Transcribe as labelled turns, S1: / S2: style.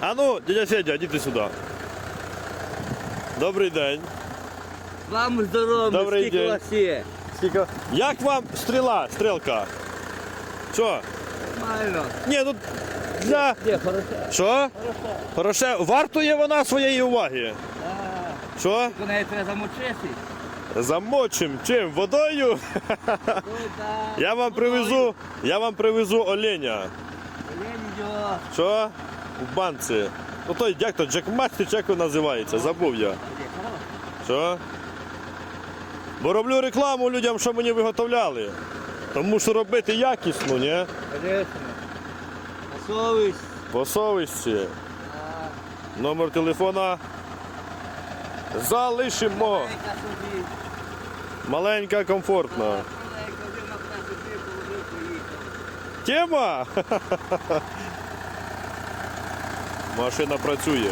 S1: А ну, дядя Федя, іди сюди. Добрий день.
S2: Вам здоров'я,
S1: Добрий
S2: скільки
S1: день.
S2: вас є?
S1: Скільки? Як вам стріла, стрілка? Що?
S2: Нормально.
S1: Ні, ну для.
S2: Ні, хорошо.
S1: Що? Хороше. Вартує вона своєї уваги.
S2: А,
S1: Що?
S2: тільки неї треба замочити.
S1: Замочим чим? Водою?
S2: Ой, да.
S1: Я вам привезу, я вам привезу оленя.
S2: Олень йде.
S1: Що? В банці. Ну той як то Джекмастер, чи як він називається, забув я. Що? Бо роблю рекламу людям, що мені виготовляли. Тому що робити якісно, ні?
S2: Совість.
S1: По совісті. Номер телефона залишимо.
S2: маленька
S1: комфортна. Тема! Машина працює.